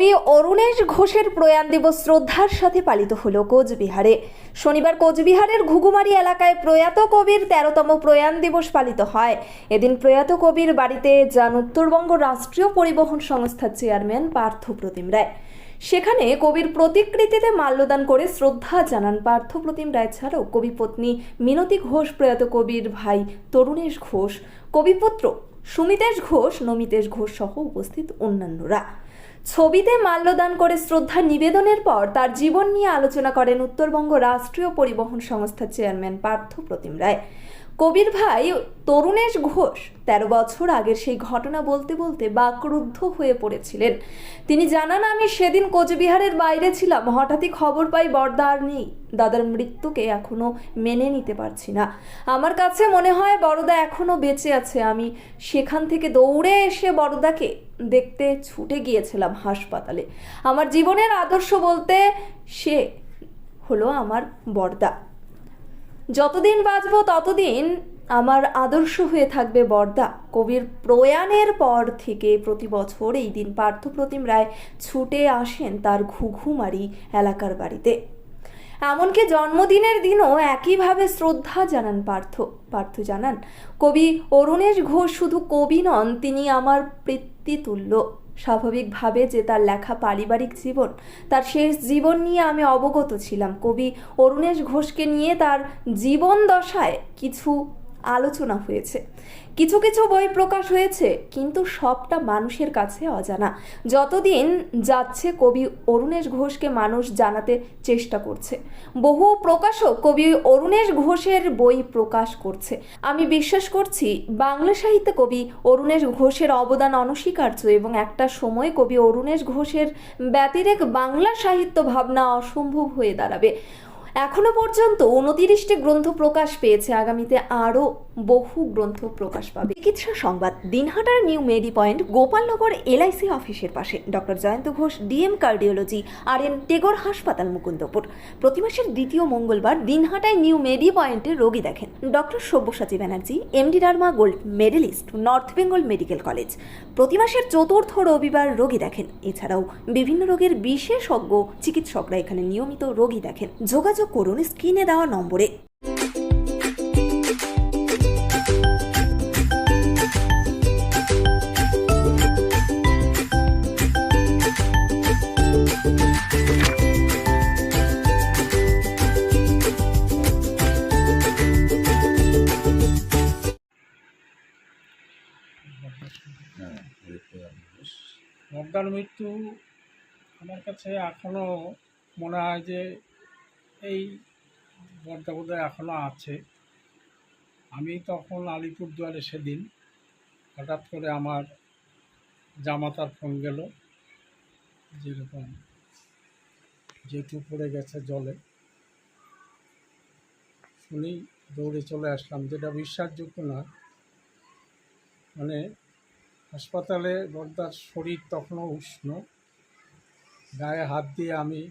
কবি অরুণেশ ঘোষের প্রয়াণ দিবস শ্রদ্ধার সাথে পালিত হলো কোচবিহারে। শনিবার কোচবিহারের ঘুঘুমারি এলাকায় প্রয়াত কবির তেরোতম প্রয়াণ দিবস পালিত হয়। এদিন প্রয়াত কবির বাড়িতে যান উত্তরবঙ্গ রাষ্ট্রীয় পরিবহন সংস্থার চেয়ারম্যান পার্থ প্রতিম রায়। সেখানে কবির প্রতিকৃতিতে মাল্যদান করে শ্রদ্ধা জানান পার্থ প্রতিম রায় ছাড়াও কবি পত্নী মিনতি ঘোষ, প্রয়াত কবির ভাই তরুণেশ ঘোষ, কবিপুত্র সুমিতেশ ঘোষ, নমিতেশ ঘোষ সহ উপস্থিত অন্যান্যরা। ছবিতে মাল্যদান করে শ্রদ্ধা নিবেদনের পর তার জীবন নিয়ে আলোচনা করেন উত্তরবঙ্গ রাষ্ট্রীয় পরিবহন সংস্থার চেয়ারম্যান পার্থ প্রতিম রায়। কবির ভাই তরুণেশ ঘোষ তেরো বছর আগের সেই ঘটনা বলতে বলতে বাকরুদ্ধ হয়ে পড়েছিলেন। তিনি জানান, আমি সেদিন কোচবিহারের বাইরে ছিলাম। হঠাৎই খবর পাই বর্দা আর নেই। দাদার মৃত্যুকে এখনও মেনে নিতে পারছি না। আমার কাছে মনে হয় বড়দা এখনও বেঁচে আছে। আমি সেখান থেকে দৌড়ে এসে বড়দাকে দেখতে ছুটে গিয়েছিলাম হাসপাতালে। আমার জীবনের আদর্শ বলতে সে হলো আমার বর্দা। যতদিন বাঁচবো ততদিন আমার আদর্শ হয়ে থাকবে বর্দা। কবির প্রয়াণের পর থেকে প্রতি বছর এই দিন পার্থপ্রতিম রায় ছুটে আসেন তার ঘুঘুমারি এলাকার বাড়িতে। এমনকি জন্মদিনের দিনও একইভাবে শ্রদ্ধা জানান পার্থ। পার্থ জানান, কবি অরুণেশ ঘোষ শুধু কবি নন, তিনি আমার পিতৃতুল্য। স্বাভাবিকভাবে যে তার লেখা পারিবারিক জীবন, তার শেষ জীবন নিয়ে আমি অবগত ছিলাম। কবি অরুণেশ ঘোষকে নিয়ে তার জীবন দশায় কিছু আলোচনা হয়েছে। কিছু কিছু বই প্রকাশ হয়েছে, কিন্তু সবটা মানুষের কাছে অজানা। যতদিন যাচ্ছে কবি অরুণেশ ঘোষকে মানুষ জানাতে চেষ্টা করছে। বহু প্রকাশক কবি অরুণেশ ঘোষের বই প্রকাশ করছে। আমি বিশ্বাস করছি, বাংলা সাহিত্যে কবি অরুণেশ ঘোষের অবদান অনস্বীকার্য এবং একটা সময় কবি অরুণেশ ঘোষের ব্যতিরেক বাংলা সাহিত্য ভাবনা অসম্ভব হয়ে দাঁড়াবে। এখনও পর্যন্ত উনতিরিশটি গ্রন্থ প্রকাশ পেয়েছে। আগামীতে আরও বহু গ্রন্থ প্রকাশ পাবে। চিকিৎসা সংবাদ, দিনহাটার new medi point, Gopalnagar LIC অফিসের পাশে। Doctor Jayanta Ghosh, DM cardiology R N Tagore হাসপাতাল মুকুন্দপুর। প্রতি মাসের দ্বিতীয় মঙ্গলবার দিনহাটায় নিউ মেডি পয়েন্টে রোগী দেখেন। Doctor Sabyasachi Banerjee, MD derma gold medalist, North Bengal medical college. প্রতি মাসের চতুর্থ রবিবার রোগী দেখেন। এছাড়াও বিভিন্ন রোগের বিশেষজ্ঞ চিকিৎসকরা এখানে নিয়মিত রোগী দেখেন। যোগাযোগ করুন স্ক্রিনে দেওয়া নম্বরে। মৃত্যু আমার কাছে এখনও মনে হয় যে এই বর্দা বোধহয় এখনও আছে। আমি তখন আলিপুরদুয়ারে সেদিন হঠাৎ করে আমার জামাতার ফোন গেল, যেরকম জেঠু পড়ে গেছে জলে। শুনি দৌড়ে চলে আসলাম, যেটা বিশ্বাসযোগ্য না। মানে হাসপাতালে বর্দার শরীর তখনও উষ্ণ, গায়ে হাত দিয়ে আমি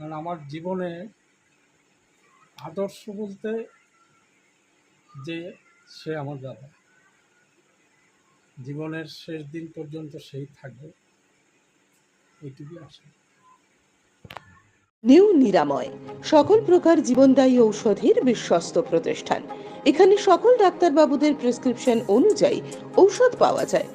কারণ আমার জীবনে আদর্শ বলতে যে সে আমার দাদা। জীবনের শেষ দিন পর্যন্ত সেই থাকবে, এইটুকুই আশা। নিউ নিরাময়, সকল প্রকার জীবনদায়ী ঔষধের বিশ্বস্ত প্রতিষ্ঠান। এখানে সকল ডাক্তারবাবুদের প্রেসক্রিপশন অনুযায়ী ঔষধ পাওয়া যায়।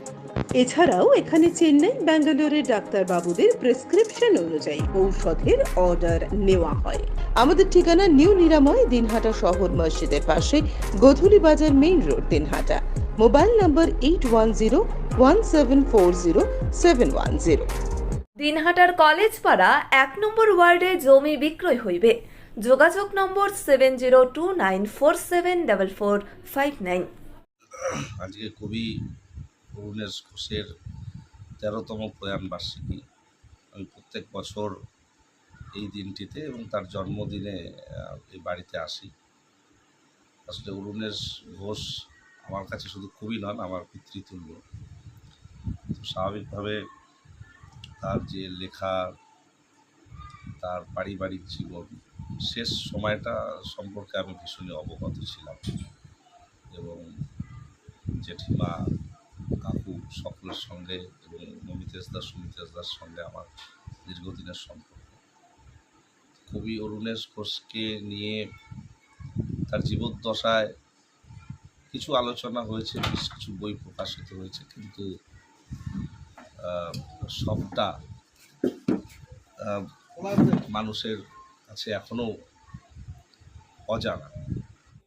এছাড়াও এখানে চেন্নাই ব্যাঙ্গালোরের ডাক্তারবাবুদের প্রেসক্রিপশন অনুযায়ী ঔষধের অর্ডার নেওয়া হয়। আমাদের ঠিকানা নিউ নিরাময় দিনহাটা শহর মসজিদের পাশে গোধুলি বাজার main road Dinhata. Mobile number eight one zero one seven four zero seven one zero দিনহাটার college পাড়া এক নম্বর ওয়ার্ডে জমি বিক্রয় হইবে। যোগাযোগ number seven zero two nine four seven double four five nine আজকে কবি অরুণেশ ঘোষের তেরোতম প্রয়াণ বার্ষিকী। আমি প্রত্যেক বছর এই দিনটিতে এবং তার জন্মদিনে এই বাড়িতে আসি। আসলে অরুণেশ ঘোষ আমার কাছে শুধু কবি নন, আমার পিতৃতুল্য। তো স্বাভাবিকভাবে তার যে লেখা, তার পারিবারিক জীবন, শেষ সময়টা সম্পর্কে আমি ভীষণই অবগত ছিলাম এবং জেঠিমা কাকু সকলের সঙ্গে এবং মমিতেশ দাস সুমিতেশ দাস সঙ্গে আমার দীর্ঘদিনের সম্পর্ক। কবি অরুণেশ ঘোষকে নিয়ে তার জীবদ্দশায় কিছু আলোচনা হয়েছে, বেশ কিছু বই প্রকাশিত হয়েছে, কিন্তু সবটা মানুষের কাছে এখনও অজানা।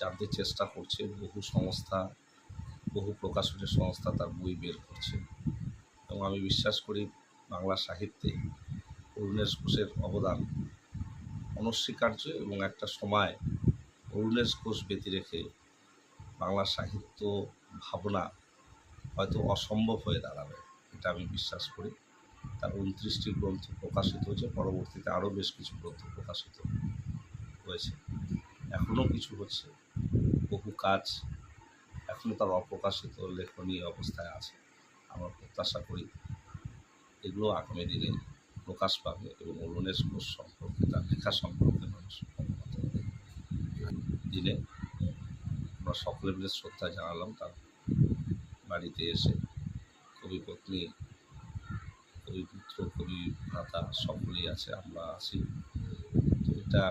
জানতে চেষ্টা করছে, বহু সংস্থা, বহু প্রকাশনী সংস্থা তার বই বের করছে। এবং আমি বিশ্বাস করি বাংলা সাহিত্যে অরুণেশ ঘোষের অবদান অনস্বীকার্য এবং একটা সময় অরুণেশ ঘোষ ব্যতি রেখে বাংলা সাহিত্য ভাবনা হয়তো অসম্ভব হয়ে দাঁড়াবে, এটা আমি বিশ্বাস করি। তার উনত্রিশটি গ্রন্থ প্রকাশিত হয়েছে, পরবর্তীতে আরও বেশ কিছু গ্রন্থ প্রকাশিত হয়েছে। এখনও কিছু হচ্ছে। কাজ এখনও তার অপ্রকাশিত লেখনীয় অবস্থায় আছে। আমরা প্রত্যাশা করি এগুলো আগামী দিনে প্রকাশ পাবে এবং অরুণেশ ঘোষ সম্পর্কে, তার লেখা সম্পর্কে মানুষ দিনে আমরা সকলে মিলে শ্রদ্ধা জানালাম তার বাড়িতে এসে। কবি পত্নী, কবি পুত্র, কবি ভ্রাতা সকলেই আছে, আমরা আছি। তো এটা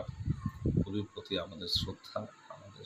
কবির প্রতি আমাদের শ্রদ্ধা, আমাদের